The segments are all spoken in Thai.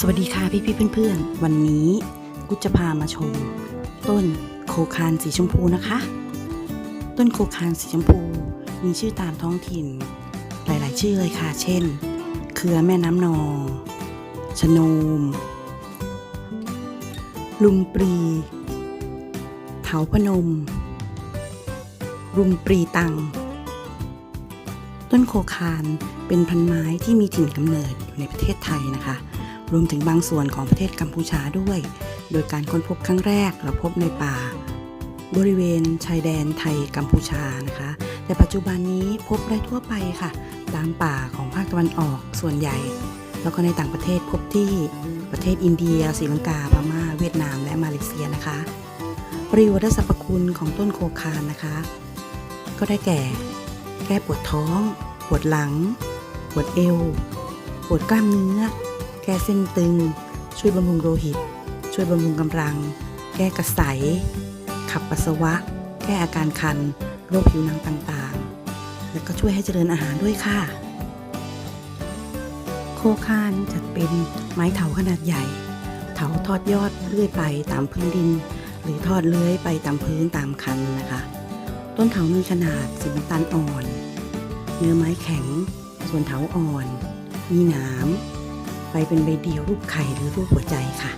สวัสดีค่ะพี่พี่เพื่อนๆ วันนี้กุจะพามาชม ต้นโคคานสีชมพูนะคะ ต้นโคคานสีชมพูมีชื่อตามท้องถิ่น หลายๆ ชื่อเลยค่ะ เช่น เครือแม่น้ำนองชโนม ลุมปรี เถาพนมรุมปรีตัง ต้นโคคานเป็นพันไม้ที่มีถิ่นกำเนิดอยู่ในประเทศไทยนะคะ รวมถึงบางส่วนของประเทศกัมพูชาด้วย โดยการค้นพบครั้งแรกเราพบในป่า บริเวณชายแดนไทยกัมพูชานะคะ แต่ปัจจุบันนี้พบได้ทั่วไปค่ะ ตามป่าของภาคตะวันออกส่วนใหญ่ แล้วก็ในต่างประเทศพบที่ประเทศอินเดียศรีลังกาพม่าเวียดนามและมาเลเซียนะคะ ประโยชน์และสรรพคุณของต้นโคคานนะคะ ก็ได้แก่ แก้ปวดท้อง ปวดหลัง ปวดเอว ปวดกล้ามเนื้อ แก้เส้นตึง ช่วยบำรุงโลหิต ช่วยบำรุงกำลัง แก้กระสายขับปัสสาวะ แก้อาการคัน โรคผิวหนังต่างๆ และก็ช่วยให้เจริญอาหารด้วยค่ะ โคคานจัดเป็นไม้เถาขนาดใหญ่ เถาทอดยอดเลื่อยไปตามพื้นดิน หรือทอดเลื้อยไปตามพื้นตามคันนะคะ ต้นเถามีขนาดสีน้ำตาลอ่อน เนื้อไม้แข็ง ส่วนเถาอ่อน มีหนาม ใบเป็นใบเดียวรูปไข่หรือรูปหัวใจค่ะ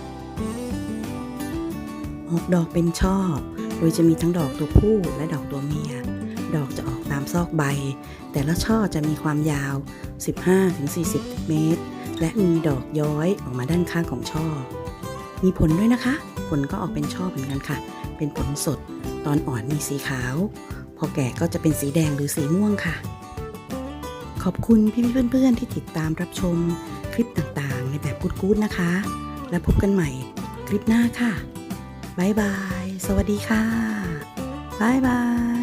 ออกดอกเป็นช่อ โดยจะมีทั้งดอกตัวผู้และดอกตัวเมีย ดอกจะออกตามซอกใบ แต่ละช่อจะมีความยาว 15-40 เมตร และมีดอกย้อยออกมาด้านข้างของช่อ มีผลด้วยนะคะ ผลก็ออกเป็นช่อเหมือนกันค่ะ เป็นผลสด ตอนอ่อนมีสีขาว พอแก่ก็จะเป็นสีแดงหรือสีม่วงค่ะ ขอบคุณพี่ๆเพื่อนๆที่ติดตามรับชมคลิปต่างๆ กู๊ดกู๊ดนะคะ แล้วพบกันใหม่คลิปหน้าค่ะ บ๊ายบาย สวัสดีค่ะ บ๊ายบาย